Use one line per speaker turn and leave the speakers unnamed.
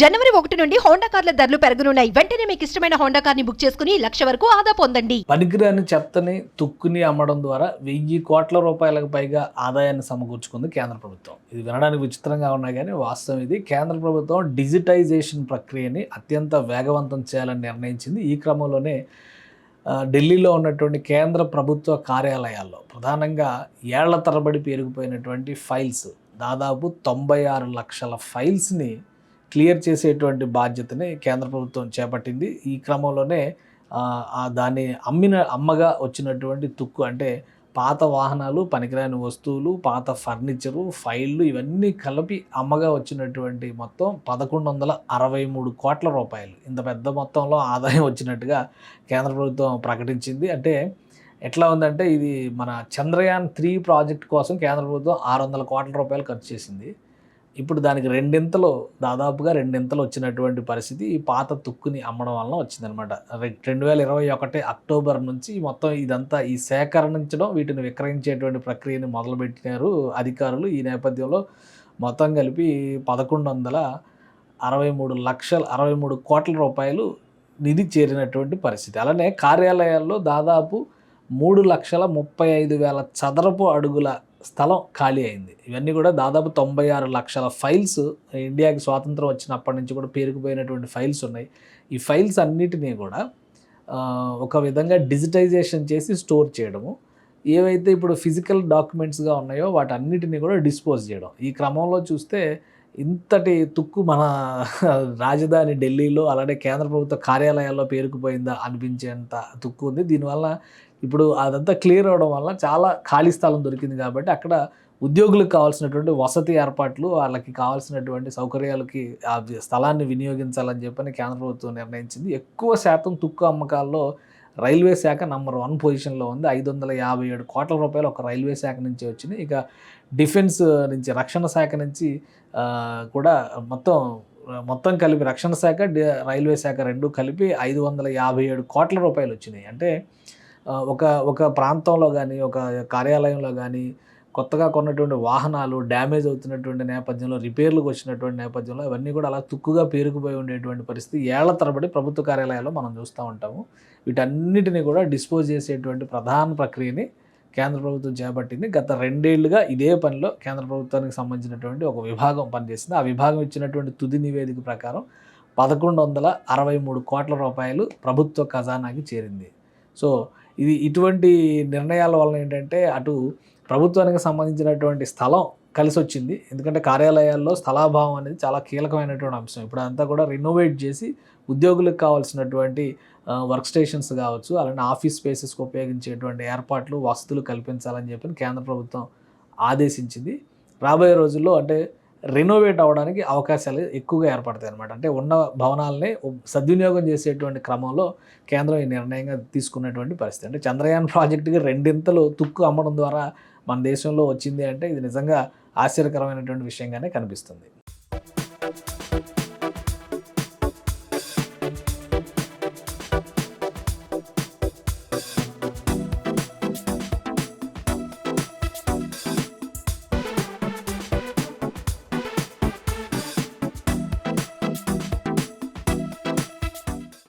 జనవరి ఒకటి నుండి హోండా కార్ల ధరలు పెరగనున్నాయి. వెంటనే మీకు ఇష్టమైన హోండా కార్ని బుక్ చేసుకుని లక్ష వరకు ఆదా పొందండి.
పనికిరాని చెత్తని తుక్కుని అమ్మడం ద్వారా వెయ్యి కోట్ల రూపాయలకు పైగా ఆదాయాన్ని సమకూర్చుకుంది కేంద్ర ప్రభుత్వం. ఇది వినడానికి విచిత్రంగా ఉన్నా కానీ వాస్తవం ఇది. కేంద్ర ప్రభుత్వం డిజిటైజేషన్ ప్రక్రియని అత్యంత వేగవంతం చేయాలని నిర్ణయించింది. ఈ క్రమంలోనే ఢిల్లీలో ఉన్నటువంటి కేంద్ర ప్రభుత్వ కార్యాలయాల్లో ప్రధానంగా ఏళ్ళ తరబడి పేరుకుపోయినటువంటి ఫైల్స్ దాదాపు తొంభై ఆరు లక్షల ఫైల్స్ని క్లియర్ చేసేటువంటి బాధ్యతని కేంద్ర ప్రభుత్వం చేపట్టింది. ఈ క్రమంలోనే దాన్ని అమ్మిన అమ్మగా వచ్చినటువంటి తుక్కు అంటే పాత వాహనాలు పనికిరాని వస్తువులు పాత ఫర్నిచరు ఫైళ్ళు ఇవన్నీ కలిపి అమ్మగా వచ్చినటువంటి మొత్తం పదకొండు వందల అరవై మూడు కోట్ల రూపాయలు. ఇంత పెద్ద మొత్తంలో ఆదాయం వచ్చినట్టుగా కేంద్ర ప్రభుత్వం ప్రకటించింది. అంటే ఎట్లా ఉందంటే ఇది మన చంద్రయాన్ త్రీ ప్రాజెక్ట్ కోసం కేంద్ర ప్రభుత్వం ఆరు వందల కోట్ల రూపాయలు ఖర్చు చేసింది. ఇప్పుడు దానికి రెండింతలు దాదాపుగా రెండింతలు వచ్చినటువంటి పరిస్థితి ఈ పాత తుక్కుని అమ్మడం వలన వచ్చిందనమాట. రెండు వేల ఇరవై ఒకటి అక్టోబర్ నుంచి మొత్తం ఇదంతా ఈ సేకరించడం వీటిని విక్రయించేటువంటి ప్రక్రియని మొదలుపెట్టినారు అధికారులు. ఈ నేపథ్యంలో మొత్తం కలిపి పదకొండు వందల అరవై మూడు లక్షల అరవై మూడు కోట్ల రూపాయలు నిధి చేరినటువంటి పరిస్థితి. అలానే కార్యాలయాల్లో దాదాపు మూడు లక్షల ముప్పై ఐదు వేల చదరపు అడుగుల స్థలం ఖాళీ అయింది. ఇవన్నీ కూడా దాదాపు తొంభై ఆరు లక్షల ఫైల్స్ ఇండియాకి స్వాతంత్రం వచ్చినప్పటి నుంచి కూడా పేరుకుపోయినటువంటి ఫైల్స్ ఉన్నాయి. ఈ ఫైల్స్ అన్నిటినీ కూడా ఒక విధంగా డిజిటైజేషన్ చేసి స్టోర్ చేయడము ఏవైతే ఇప్పుడు ఫిజికల్ డాక్యుమెంట్స్గా ఉన్నాయో వాటన్నిటిని కూడా డిస్పోజ్ చేయడం. ఈ క్రమంలో చూస్తే ఇంతటి తుక్కు మన రాజధాని ఢిల్లీలో అలానే కేంద్ర ప్రభుత్వ కార్యాలయాల్లో పేరుకుపోయిందా అనిపించేంత తుక్కు ఉంది. దీనివల్ల ఇప్పుడు అదంతా క్లియర్ అవడం వల్ల చాలా ఖాళీ స్థలం దొరికింది కాబట్టి అక్కడ ఉద్యోగులకు కావాల్సినటువంటి వసతి ఏర్పాట్లు వాళ్ళకి కావాల్సినటువంటి సౌకర్యాలకి ఆ స్థలాన్ని వినియోగించాలని చెప్పని కేంద్ర ప్రభుత్వం నిర్ణయించింది. ఎక్కువ శాతం తుక్కు అమ్మకాల్లో రైల్వే శాఖ నంబర్ వన్ పొజిషన్లో ఉంది. ఐదు వందల యాభై ఏడు కోట్ల రూపాయలు ఒక రైల్వే శాఖ నుంచి వచ్చినాయి ఇక డిఫెన్స్ నుంచి రక్షణ శాఖ నుంచి కూడా మొత్తం మొత్తం కలిపి రక్షణ శాఖ రైల్వే శాఖ రెండు కలిపి ఐదు వందల యాభై ఏడు కోట్ల రూపాయలు వచ్చినాయి. అంటే ఒక ఒక ప్రాంతంలో కానీ ఒక కార్యాలయంలో కానీ కొత్తగా కొన్నటువంటి వాహనాలు డ్యామేజ్ అవుతున్నటువంటి నేపథ్యంలో రిపేర్లకు వచ్చినటువంటి నేపథ్యంలో అవన్నీ కూడా అలా తుక్కుగా పేరుకుపోయి ఉండేటువంటి పరిస్థితి ఏళ్ళ తరబడి ప్రభుత్వ కార్యాలయాల్లో మనం చూస్తూ ఉంటాము. వీటన్నిటిని కూడా డిస్పోజ్ చేసేటువంటి ప్రధాన ప్రక్రియని కేంద్ర ప్రభుత్వం చేపట్టింది. గత రెండేళ్ళుగా ఇదే పనిలో కేంద్ర ప్రభుత్వానికి సంబంధించినటువంటి ఒక విభాగం పనిచేసింది. ఆ విభాగం ఇచ్చినటువంటి తుది నివేదిక ప్రకారం పదకొండు వందల అరవై మూడు కోట్ల రూపాయలు ప్రభుత్వ ఖజానాకి చేరింది. సో ఇది ఇటువంటి నిర్ణయాల వలన ఏంటంటే అటు ప్రభుత్వానికి సంబంధించినటువంటి స్థలం కలిసి వచ్చింది ఎందుకంటే కార్యాలయాల్లో స్థలాభావం అనేది చాలా కీలకమైనటువంటి అంశం. ఇప్పుడు అంతా కూడా రినోవేట్ చేసి ఉద్యోగులకు కావాల్సినటువంటి వర్క్ స్టేషన్స్ కావచ్చు అలానే ఆఫీస్ స్పేసెస్కి ఉపయోగించేటువంటి ఏర్పాట్లు వసతులు కల్పించాలని చెప్పి కేంద్ర ప్రభుత్వం ఆదేశించింది. రాబోయే రోజుల్లో అంటే రెనోవేట్ అవ్వడానికి అవకాశాలు ఎక్కువగా ఏర్పడతాయి అనమాట అంటే ఉన్న భవనాలని సద్వినియోగం చేసేటువంటి క్రమంలో కేంద్రం ఈ నిర్ణయంగా తీసుకున్నటువంటి పరిస్థితి. అంటే చంద్రయాన్ ప్రాజెక్టుకి రెండింతలు తుక్కు అమ్మడం ద్వారా మన దేశంలో వచ్చింది అంటే ఇది నిజంగా ఆశ్చర్యకరమైనటువంటి విషయంగానే కనిపిస్తుంది.